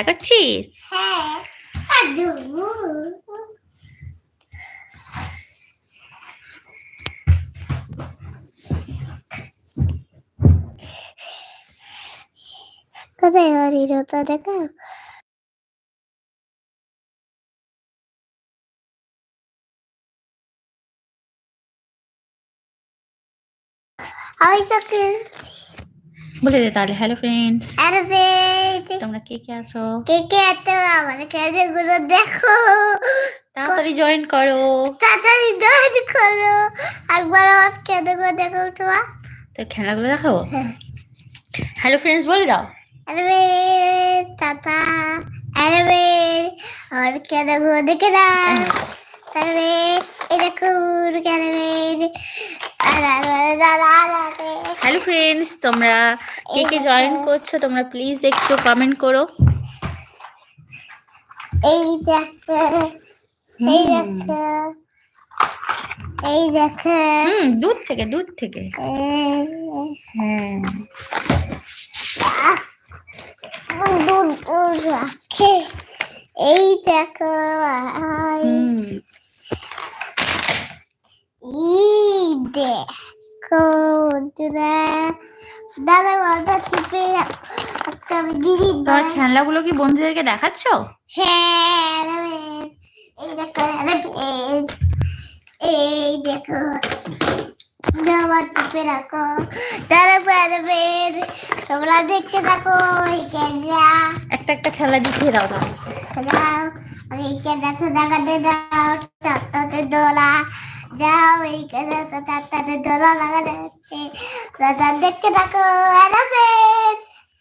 খেলা করছিস হ্যাঁ আদু কোথায় বাড়ি রোতা দেখা আমি তোকে বলে দে তাহলে হ্যালো ফ্রেন্ডস আরে বেটি তোমরা কে কে আছো? কে কে এত আমার খেলাগুলো দেখো। তাড়াতাড়ি জয়েন করো। তাড়াতাড়ি জয়েন করো। একবার আমার খেলাগুলো দেখো তোমার তো খেলাগুলো দেখাবো? হ্যাঁ। হ্যালো ফ্রেন্ডস বলে দাও। আরে টাটা। আরে আমার খেলাগুলো দেখে দাও। খেলাবে হ্যালো ফ্রেন্ডস তোমরা কে কে জয়েন করছ? তোমরা প্লিজ একটু কমেন্ট করো। এই দেখো এই দেখো এই দেখো। হুম দূর থেকে দূর থেকে। হ্যাঁ দূর দূর রাখে। এই দেখো আই, হুম এই দেখো বন্ধুরা দাদা টিপে একটা দিদি তোমার খেলনাগুলো কি বন্ধুদেরকে দেখাচ্ছ? হ্যাঁ এই দেখো। এই টিপে রাখো দাদা তোমরা দেখতে থাকো এই একটা একটা খেলা দেখিয়ে দাও দাও আমি দেখো দেখাতে দাও তাতে দোলা। যাও এই দোলা দেখতে থাকো।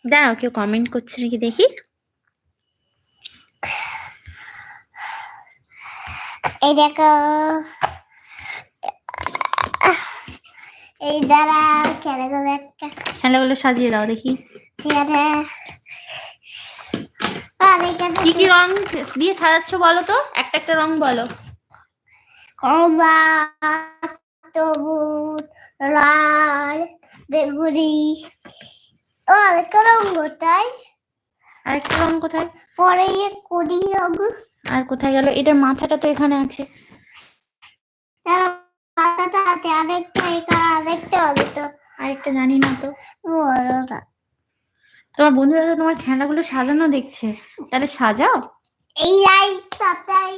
দাঁড়াও কেউ কমেন্ট করছে নাকি দেখি? এই দেখো। এই দ্বারা খেলাগুলো একটা। খেলাগুলো সাজিয়ে দাও দেখি। ঠিক আছে। কি কি রং দিয়ে সাজাচ্ছ বলো তো? একটা একটা রং বলো। লাল বেগুনি ও আরেকটা রং কোথায়? পরে কড়ি রঙ আর কোথায় গেল? এটার মাথাটা তো এখানে আছে। মাথাটা আছে আরেকটা এখানে আরেকটা হবে তো। আরেকটা জানি না তো। না তোমার বন্ধুরা তো তোমার খেলাগুলো সাজানো দেখছে। তাহলে সাজাও। এই লাইটটা তাই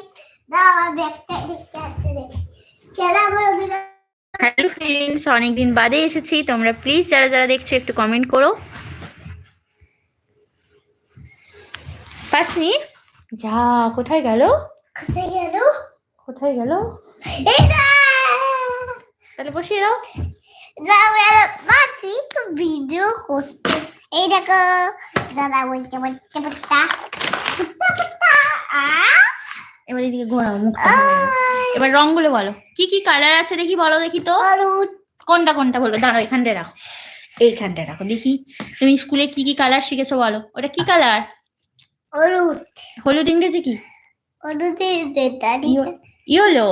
হ্যালো ফ্রেন্ডস অনেকদিন বাদে এসেছি। তোমরা প্লিজ যারা যারা দেখছ একটু কমেন্ট করো। পাসনি যা কোথায় গেল? কোথায় গেল? কোথায় গেল? তাহলে বসিয়ে দাও। যাও বাচ্চি তো ভিডিও করতে। এই দেখো দাদা বলতে বলতে বলতে আ এবার এদিকে ঘোরাও মুখটা। এবার রংগুলো বলো। কি কি কালার আছে দেখি বলো দেখি তো? কোনটা কোনটা বলো দাঁড়াও এখানটায় রাখো। এইখানটায় রাখো দেখি। তুমি স্কুলে কি কি কালার শিখেছো বলো? ওটা কি কালার হলুদ। হলুদ ইংরেজি কি? ইয়ে- ইয়েলো।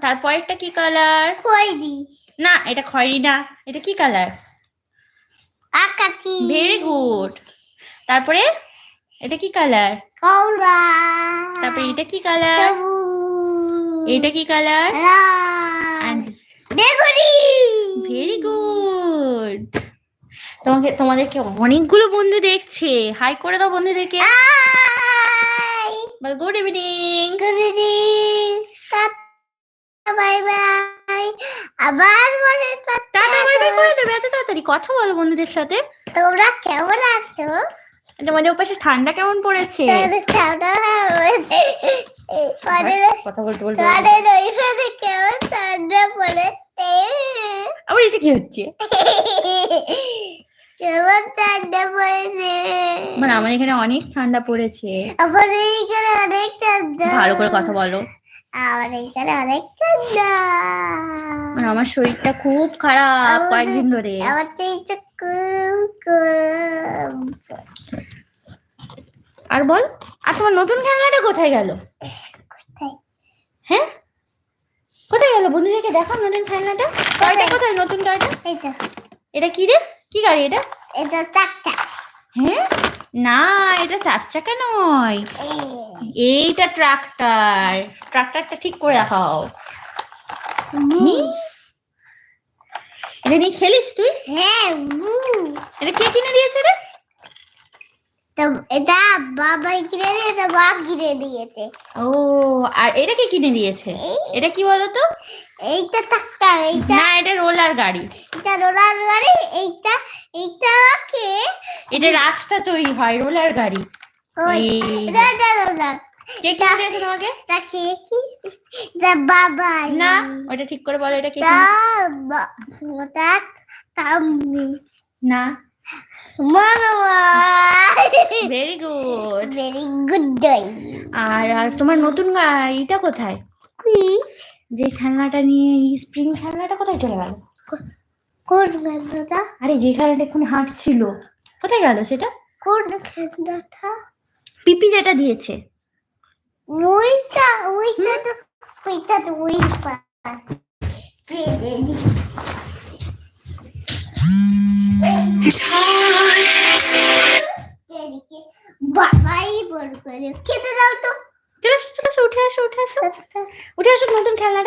তারপরেরটা কি কালার খয়েরি। না এটা খয়েরি না এটা কি কালার আকাশি। ভেরি গুড তারপরে এটা কি কালার কমলা তারপরে এটা কি কালার এটা কি কালার বেগুনি ভেরি গুড তোমাকে তোমাদেরকে অনেকগুলো বন্ধু দেখছে। হাই করে দাও বন্ধুদেরকে। বল good evening good evening bye bye আবার মনে টাটা বাই বাই করে দেবে। এত তাড়াতাড়ি কথা বলো বন্ধুদের সাথে। তোমরা কেমন আছো? তোমাদের ওপাশে ঠান্ডা কেমন পড়েছে? কথা বলতে বলতে কেমন ঠান্ডা পড়েছে? আবার এটা কি হচ্ছে? কেমন ঠান্ডা পড়েছে? মানে আমাদের এখানে অনেক ঠান্ডা পড়েছে। আমার এইখানে অনেক ঠান্ডা। ভালো করে কথা বলো। আমার এইখানে অনেক ঠান্ডা। মানে আমার শরীরটা খুব খারাপ কয়েকদিন ধরে। আমার এইটা খুব গরম। আর বল আর তোমার নতুন খেলনাটা কোথায় গেল? হ্যাঁ? কোথায় গেল? বন্ধুদেরকে দেখো নতুন খেলনাটা। টয়টা কোথায়? নতুন টয়টা? এইটা। এটা কি রে? কি গাড়ি এটা? এটা চারটা। হ্যাঁ? না এটা চার চাকা নয় এইটা ট্রাক্টর। ট্রাক্টরটা ঠিক করে রাখাও এটা নিয়ে খেলিস তুই? হ্যাঁ এটা কে কিনে দিয়েছে রে? তো এটা বাবাই কিনে দিয়েছে মা কিনে দিয়েছে ও আর এটা কে কিনে দিয়েছে এটা কি বলতো এইটা চারটা এইটা না এটা রোলার গাড়ি এটা রোলার গাড়ি এইটা এইটাকে এটা রাস্তা তৈরি হয় রোলার গাড়ি এটা রোলার কে কিনে দিয়েছে তোমাকে তাকে কি এটা বাবাই না ওটা ঠিক করে বলো এটা কে কিনে- ওটা তাম্মি না ভেরি গুড ভেরি গুড আর আর তোমার নতুন ইটা কোথায়? যে খেলনাটা নিয়ে স্প্রিং খেলনাটা কোথায় চলে গেল? কোন খেলনাটা? আরে যে খেলনাটা এক্ষুনি হাঁটছিল। কোথায় গেল সেটা? কোন খেলনাটা? পিপি যেটা দিয়েছে। ওইটা ওইটা তো ওইটা তো ওই পা বাবাই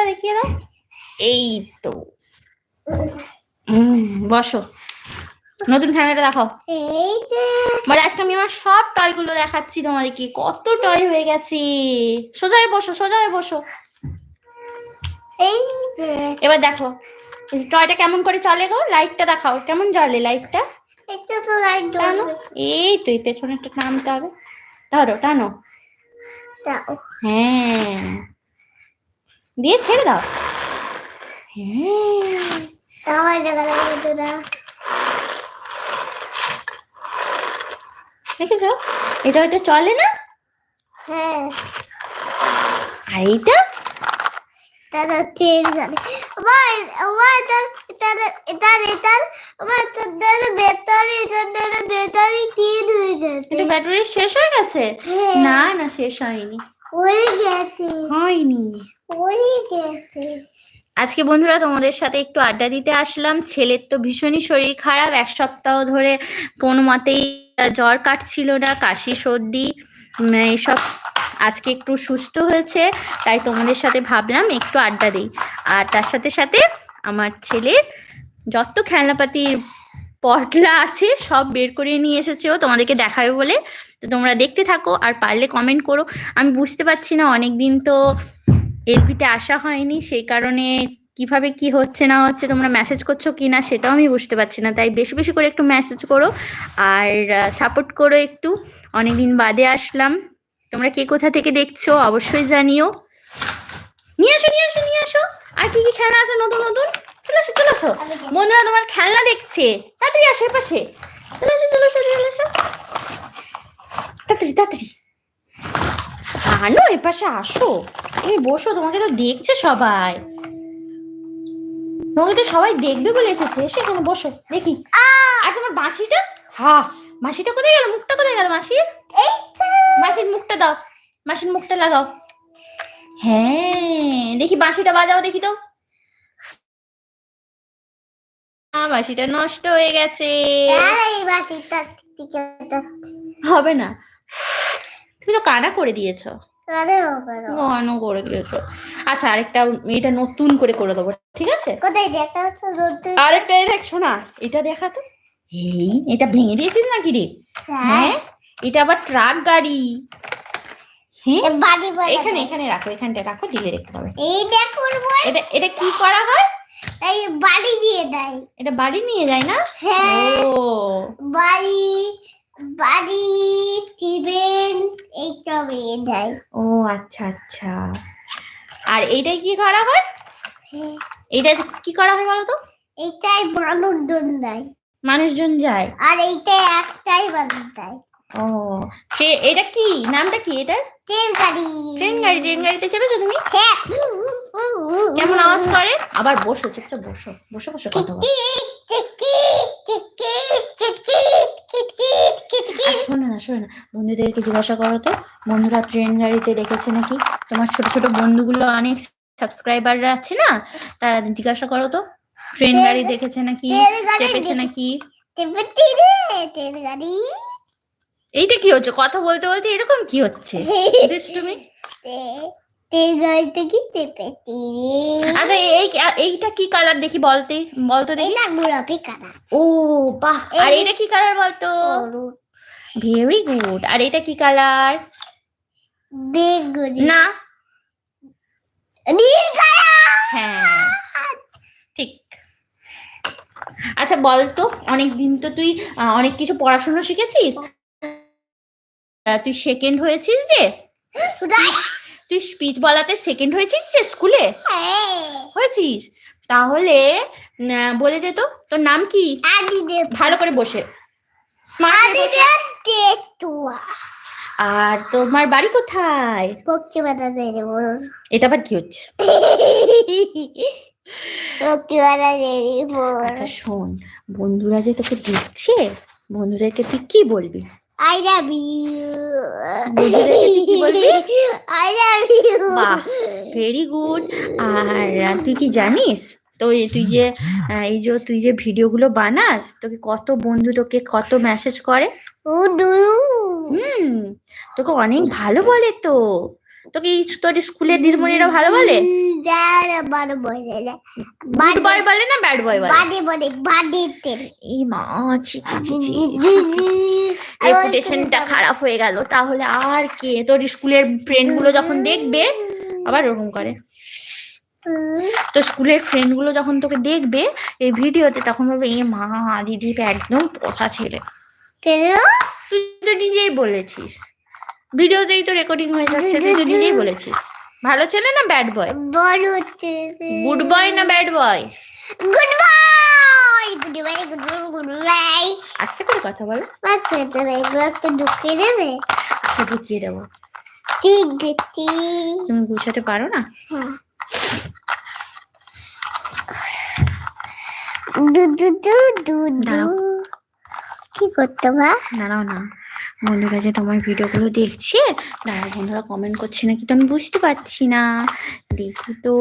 দেখিয়ে দাও। এই তো। বসো। নতুন খেলনাটা দেখাও। মানে আজকে আমি আমার সব টয় দেখাচ্ছি তোমাদেরকে। কত টয় হয়ে গেছে। সোজা হয়ে বসো, সোজা হয়ে বসো। এবার দেখো টয়টা কেমন করে চলে গো? লাইটটা দেখাও। কেমন জ্বলে লাইটটা টানো। এই তো এই পেছনে একটা নামতে হবে। ধরো টানো। হ্যাঁ। দিয়ে ছেড়ে দাও। হ্যাঁ। দেখেছ? এটা ওইটা চলে না? হ্যাঁ। আর এইটা? আমার আমার আমার তাদের ব্যাটারি তাদের ব্যাটারি তিন হয়ে গেছে? এটা ব্যাটারি শেষ হয়ে গেছে? হ্যাঁ। না না শেষ হয়নি। ওই গেছে। হয়নি। ওই গেছে। আজকে বন্ধুরা তোমাদের সাথে একটু আড্ডা দিতে আসলাম। ছেলের তো ভীষণই শরীর খারাপ। এক সপ্তাহ ধরে কোনো মতেই জ্বর কাটছিল না কাশি সর্দি এইসব আজকে একটু সুস্থ হয়েছে, তাই তোমাদের সাথে ভাবলাম একটু আড্ডা দিই। আর তার সাথে সাথে আমার ছেলের যত খেলনাপাতির পটলা আছে সব বের করে নিয়ে এসেছে ও, তোমাদেরকে দেখাবে বলে। তো তোমরা দেখতে থাকো আর পারলে কমেন্ট করো। আমি বুঝতে পারছি না অনেক দিন তো এলপিতে আসা হয়নি, সেই কারণে কীভাবে কি হচ্ছে না হচ্ছে তোমরা মেসেজ করছ কি না সেটাও আমি বুঝতে পারছি না। তাই বেশি বেশি করে একটু মেসেজ করো আর সাপোর্ট করো একটু। অনেকদিন বাদে আসলাম। তোমরা কে কোথা থেকে দেখছ অবশ্যই জানিও। নিয়ে আসো নিয়ে আসো নিয়ে আসো। আর কি কি খেলনা আছে নতুন নতুন? চলে আসো চলে আসো বন্ধুরা তোমার খেলনা দেখছে। তাড়াতাড়ি আসো এপাশে চলে আসো চলে আসো চলে আসো তাড়াতাড়ি তাড়াতাড়ি। আনো এপাশে আসো। তুমি বসো তোমাকে তো দেখছে সবাই। তোমাকে তো সবাই দেখবে বলে এসেছে। এসো এখানে বসো দেখি। আর তোমার বাঁশিটা? হা মাসিটা কোথায় গেল? মুখটা কোথায় গেল মাসির মাসির মুখটা দাও মাসির মুখটা লাগাও। হ্যাঁ দেখি বাঁশিটা বাজাও দেখি তো। বাঁশিটা নষ্ট হয়ে গেছে। হবে না। তুমি তো কানা করে দিয়েছ। আরে হবে না। করে দিয়েছ। আচ্ছা আরেকটা এটা নতুন করে করে দেবো ঠিক আছে? আরেকটা দেখ শোনা এটা দেখা তো। এই এটা ভেঙে দিয়েছিস নাকি রে? হ্যাঁ? এটা আবার ট্রাক গাড়ি। হ্যাঁ এখানে এখানে রাখো এখানটা রাখো দিলে দেখতে পাবে। এই দেখো এটা এটা কি করা হয়? এই বাড়ি দিয়ে দেয়। এটা বাড়ি নিয়ে যায় না? হ্যাঁ। ও। বাড়ি বাড়ি টিফিন এই সব দেয় ও আচ্ছা আচ্ছা। আর এইটা কি করা হয়? হ্যাঁ, এটা কি করা হয় বলো তো? এইটাই মানুষজন দেয় মানুষজন যায়। আর এইটা একটাই মানুষ দেয় ও সে এটা কি? নামটা কি এটা ট্রেন গাড়ি। ট্রেন গাড়ি ট্রেন গাড়িতে চেপেছো তুমি? হ্যাঁ। কেমন আওয়াজ করে? আবার বসো চুপচাপ বসো। বসে বসে কথা বলো। শোনো না শোনো না। বন্ধুদেরকে জিজ্ঞাসা করো তো বন্ধুরা ট্রেন গাড়িতে দেখেছে নাকি? তোমার ছোট ছোট বন্ধুগুলো অনেক সাবস্ক্রাইবাররা আছে না? তারা জিজ্ঞাসা করো তো ট্রেন গাড়ি দেখেছে নাকি? চেপেছে নাকি? ট্রেন গাড়ি। এইটা কি হচ্ছে? কথা বলতে বলতে এরকম কি হচ্ছে? চেপেছি আচ্ছা এই এইটা কি কালার দেখি বলতে বলতো দেখি। এটা গোলাপি কালার ও বাহ! আর এটা কি কালার বলতো? ভেরি গুড আর এটা কি কালার বেগুনি। না। নীল কালার হ্যাঁ। ঠিক। আচ্ছা বল তো অনেক দিন তো তুই অনেক কিছু পড়াশোনা শিখেছিস? তুই সেকেন্ড হয়েছিস যে? তুই স্পিচ বলাতে সেকেন্ড হয়েছিস যে স্কুলে? হয়েছিস? তাহলে বলে দে তো তোর নাম কি? ভালো করে বসে। স্মার্ট আর তোমার বাড়ি কোথায়? এটা আবার কি হচ্ছে? আচ্ছা শোন বন্ধুরা যে তোকে দেখছে বন্ধুদেরকে তুই কি বলবি? I love you? I love you বাহ ভেরি গুড আর তুই কি জানিস? তো তুই যে এই যে তুই যে ভিডিওগুলো বানাস তোকে কত বন্ধু তোকে কত মেসেজ করে? উডু হুম তোকে অনেক ভালো বলে তো। তোকে তোর স্কুলের দিদিমণিরা ভালো বলে? গুড বয় বলে না ব্যাড বয় বলে? বাদে বলে বাদে এই মা ছি ছি ছি ছি রেপুটেশনটা খারাপ হয়ে গেল। তাহলে আর কে? তোর স্কুলের ফ্রেন্ডগুলো যখন দেখবে আবার ওরকম করে। তো স্কুলের ফ্রেন্ডগুলো যখন তোকে দেখবে এই ভিডিওতে তখন বলবে এ মা দিদি একদম পচা ছেলে। তুই তো নিজেই বলেছিস। ভিডিওতেই তো রেকর্ডিং হয়ে যাচ্ছে তুই তো নিজেই বলেছিস ভালো ছেলে না ব্যাড বয় বড় গুড বয় না bad boy goodbye goodbye good boy goodbye আস্তে করে কথা বল। বাচ্চা তোরা এগুলো একটু ঢুকিয়ে দেবে? আচ্ছা ঢুকিয়ে দেবো। ঠিক গেছি তুমি গুছাতে পারো না? হ্যাঁ। দু দু দু দু দু। কি করতে বা দাঁড়াও না। বন্ধুরা যে তোমার ভিডিওগুলো দেখছে দাঁড়া বন্ধুরা কমেন্ট করছে নাকি তো আমি বুঝতে পারছি না। দেখি তো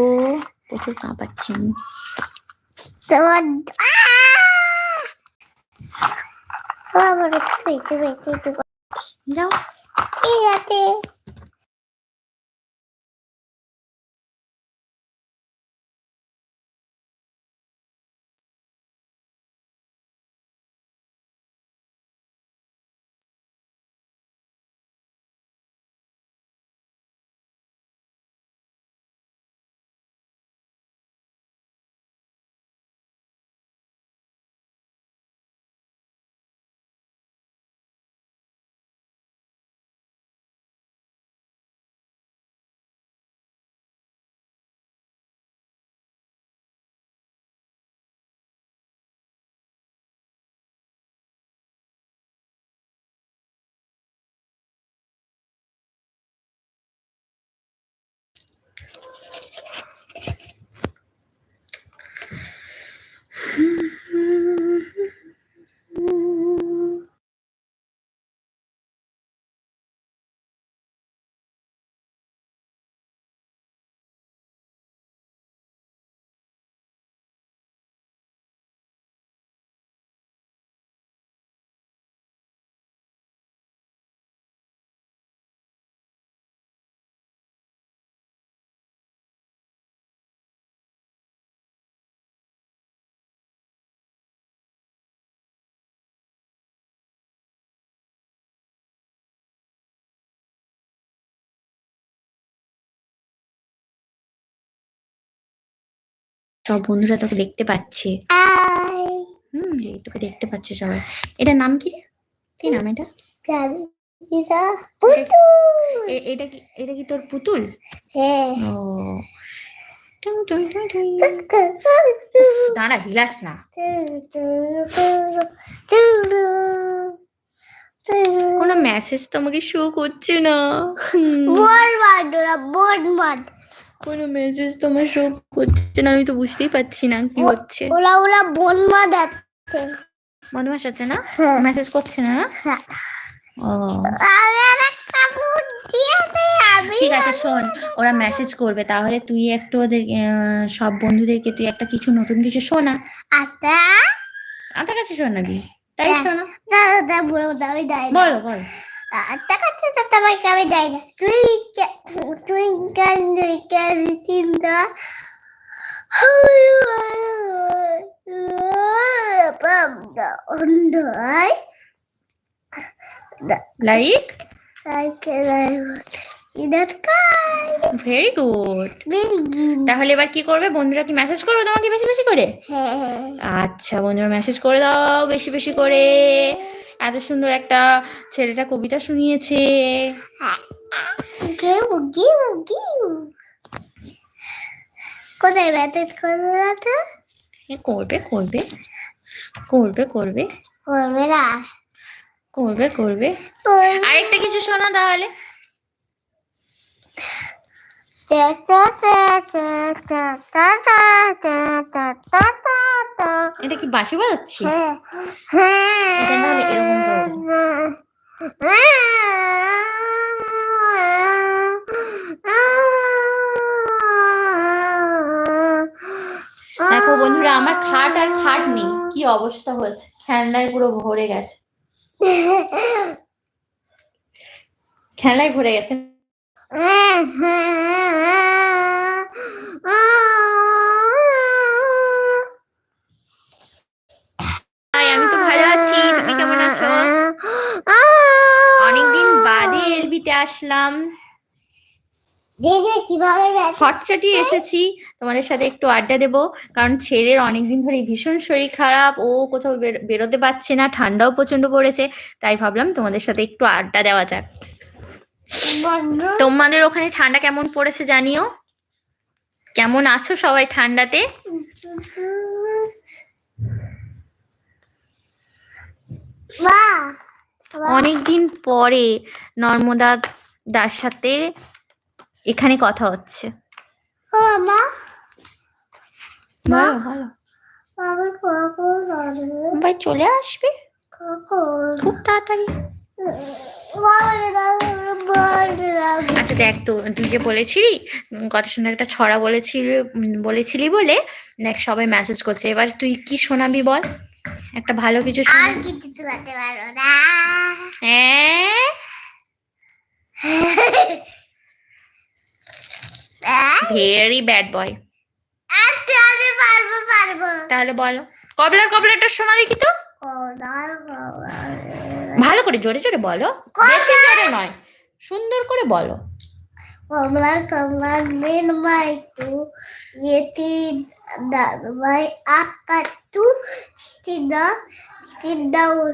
প্রচুর কাঁপাচ্ছি আমি। যাও। সব বন্ধুরা তোকে দেখতে পাচ্ছে। হুম তোকে দেখতে পাচ্ছে সবাই। এটা নাম কি রে? কি নাম এটা? এটা কি এটা কি তোর পুতুল? হ্যাঁ। ও। দাঁড়া হিলাস না। কোনো মেসেজ তো আমাকে শো করছে না। মার ওরা বোন মার কোনো মেসেজ তো আমার শো করছে না আমি তো বুঝতেই পারছি না কি হচ্ছে। ওরা ওরা বোন মার যাচ্ছে বদমাস আছে না? হ্যাঁ। মেসেজ করছে না? হ্যাঁ। ও। ঠিক আছে শোন ওরা মেসেজ করবে তাহলে তুই একটু ওদের সব বন্ধুদেরকে তুই একটা কিছু নতুন কিছু শোনা আচ্ছা। আমার কাছে শোনাবি তাই হ্যাঁ। শোনা। বলো বলো। তো না তুই তুই কেন কেন like like in the sky. Very good Big. তাহলে এবার কি করবে? বন্ধুরা কি মেসেজ করবে তোমাকে বেশি বেশি করে? আচ্ছা বন্ধুরা মেসেজ করে দাও বেশি বেশি করে। এত সুন্দর একটা ছেলেটা কবিতা শুনিয়েছে. কোথায় মেসেজ করবে এ করবে করবে। করবে করবে। করবে না। করবে করবে। করবে। আরেকটা কিছু শোনা তাহলে। এটা কি বাঁশি বাজাচ্ছিস? দেখো বন্ধুরা, আমার খাট আর খাট নেই। কি অবস্থা হয়েছে? খেলনায় পুরো ভরে গেছে। খেলনায় ভরে গেছে। অনেকদিন বাদে এলবিতে আসলাম। কীভাবে এসেছি। তোমাদের সাথে একটু আড্ডা দেবো। কারণ ছেলের অনেকদিন ধরে ভীষণ শরীর খারাপ। ও কোথাও বেরোতে পারছে না। ঠান্ডাও প্রচণ্ড পড়েছে। তাই ভাবলাম তোমাদের সাথে একটু আড্ডা দেওয়া বন্ধু তোমাদের ওখানে ঠান্ডা কেমন পড়েছে জানিও? কেমন আছো সবাই ঠান্ডাতে? অনেকদিন পরে নর্মদা দার সাথে এখানে কথা হচ্ছে। চলে আসবে? খুব তাড়াতাড়ি। আচ্ছা দেখ তো তুই যে বলেছিলি কত সুন্দর একটা ছড়া বলেছিলি বলেছিলি বলে দেখ সবাই মেসেজ করছে। এবার তুই কি শোনাবি বল? একটা ভালো কিছু আর শোনা কিছু শোনাতে পারো না। ভেরি ব্যাড বয় আমি পারব পারব। তাহলে বলো। কবলার কবলারটা শোনা দেখি তো? কদার কদার ভালো করে জোরে জোরে বলো। বেশি জোরে নয় সুন্দর করে বলো। কমলা কমলা মেন মাইকু ইয়েতি দারবাই আকাতু সিদা সিদাউর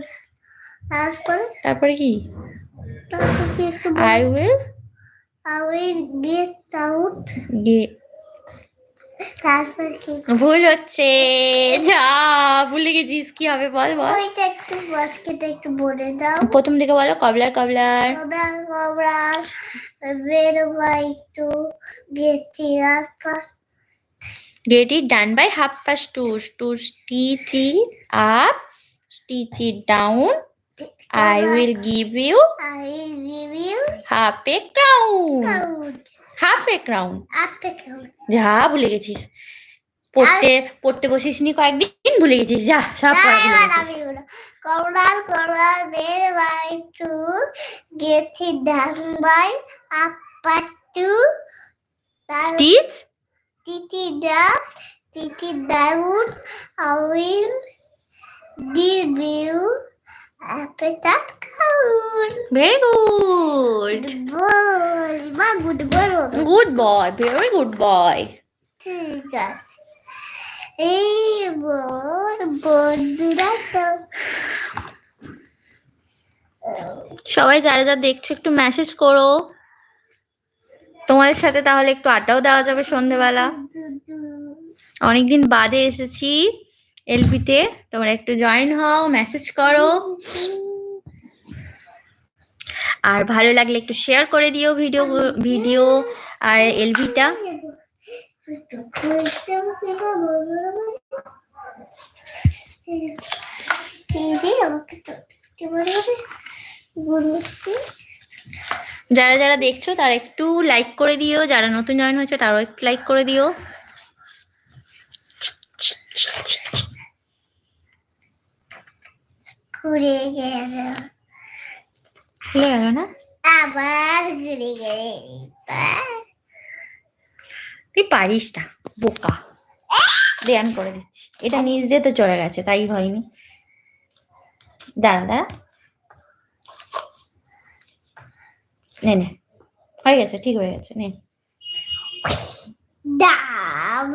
তারপরে? তারপরে কি? তারপরে কি একটু আই উইল আউই গেট আউট কি ভুল হচ্ছে। যা ভুলে গেছিস কি হবে বল বল। প্রথম দিকে বলো কবলার কবলার। কবলার ভাই half past two two stitch it up stitch it down I will give you I give you half a crown Crown. আপে count যা ভুলে গেছিস। পড়তে পড়তে বসিস নি কয়েকদিন ভুলে গেছিস। যা সব মেয়ের বাই টু গেছি done by upper two. Stitch? তিতি the down I'll appetite count very good good boy very good boy ঠিক আছে এই বন্ধুরা তো সবাই যারা যা দেখছ একটু মেসেজ করো। তোমাদের সাথে তাহলে একটু আড্ডাও দেওয়া যাবে সন্ধেবেলা। অনেকদিন বাদে এসেছি। এলপিতে তোমরা একটু জয়েন হও মেসেজ করো। আর ভালো লাগলে একটু শেয়ার করে দিও ভিডিও ভিডিও আর এলভিটা যারা যারা দেখছ তারা একটু লাইক করে দিও, যারা নতুন জয়েন হয়েছে তারাও একটু লাইক করে দিও। ঘুরে গেল। খুলে গেল না? আবার ঘুরে গেল তুই পারিস না বোকা। দে আমি করে দিচ্ছি। এটা নিচ দিয়ে তো চলে গেছে তাই হয়নি। দাঁড়া দাঁড়া। নে নে। হয়ে গেছে ঠিক হয়ে গেছে নে। গেল।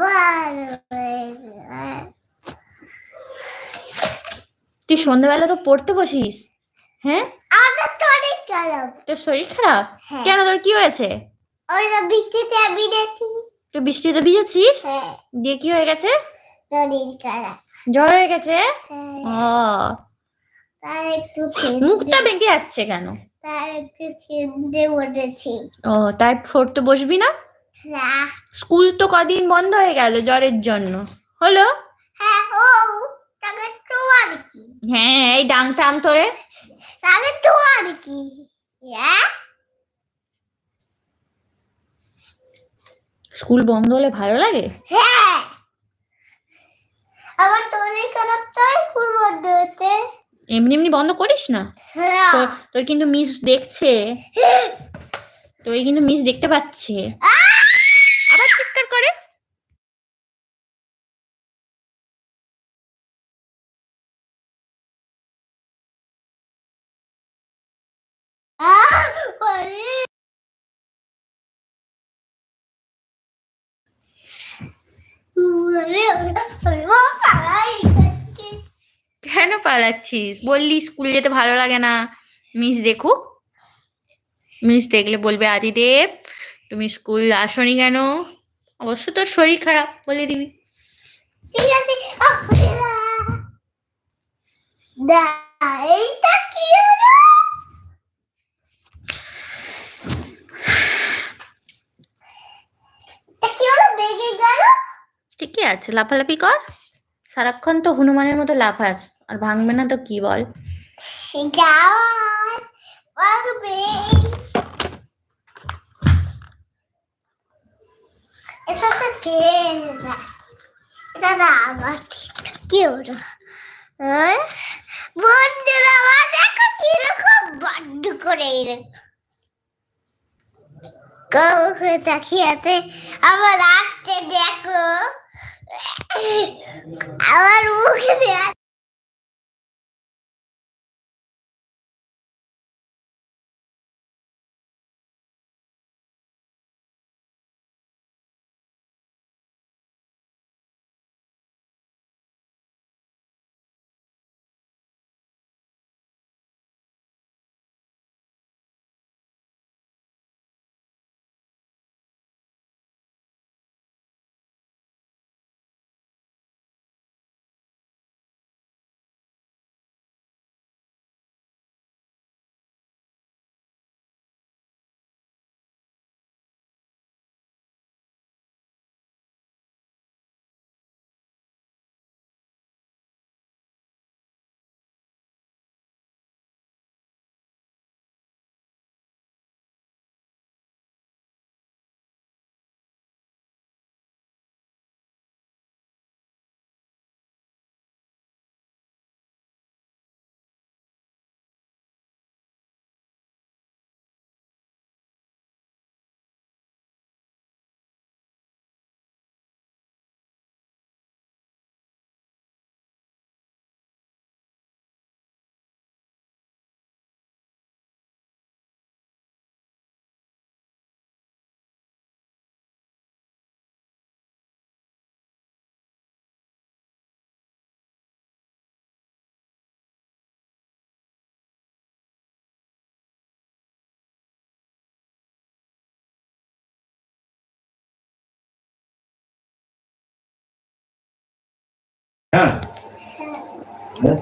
তুই সন্ধ্যাবেলা তো পড়তে বসিস। হ্যাঁ? আমাদের তো অনেক গরম তোর শরীর খারাপ? হ্যাঁ। কেন? তোর কি হয়েছে? ওই তো বৃষ্টিতে দেখি তুই বৃষ্টিতে ভিজেছিস? হ্যাঁ। দিয়ে কি হয়ে গেছে? শরীর খারাপ। জ্বর হয়ে গেছে? হ্যাঁ। ও। তার একটু মুখটা বেঁকে যাচ্ছে কেন? ও তাই পড়তে বসবি না? না। স্কুল তো কদিন বন্ধ হয়ে গেল জ্বরের জন্য। হলো হ্যাঁ ও তাকে তো আর কি হ্যাঁ এই ডাং টান তো আর কি? হ্যাঁ স্কুল বন্ধ হলে ভালো লাগে? হ্যাঁ। আমার তাই ফুল বন্ধ হতে এমনি এমনি বন্ধ করিস না? হ্যাঁ। তোর তোর কিন্তু মিস দেখছে। তোর কিন্তু মিস দেখতে পাচ্ছে। আবার পালাচ্ছিস। বললি স্কুল যেতে ভালো লাগে না। মিস দেখুক। মিস দেখলে বলবে আদিদেব তুমি স্কুল আসনি কেন? অবশ্য তোর শরীর খারাপ বলে দিবি। ঠিক আছে এইটা কি হলো? ঠিকই আছে লাফালাফি কর। সারাক্ষণ তো হনুমানের মতো লাফাস। আর ভাঙবে না তো কি বল কি হ্যাঁ? বন্ধুরা দেখো কীরকম বন্ধ করে তাকিয়াতে আমার রাখতে দেখো আমার মুখে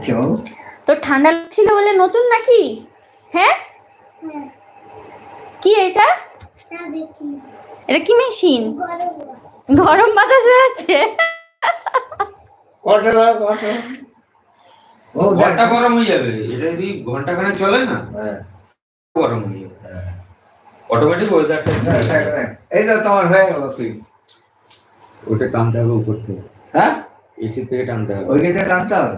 চল তোর ঠান্ডা লাগছিল বলে নতুন নাকি? হ্যাঁ? কি এটা? এটা কি মেশিন? গরম গরম বাতাস বেরোচ্ছে। গরম হয়ে যাবে। এটা যদি ঘণ্টা খানে চলে না? হ্যাঁ, গরম হয়ে যাবে। অটোমেটিক ওয়েদারটা তো তোমার হয়ে গেল সুইচ ওটা টানতে হবে উপর থেকে। হ্যাঁ? এসি থেকে টানতে হবে। ওইখানে টানতে হবে?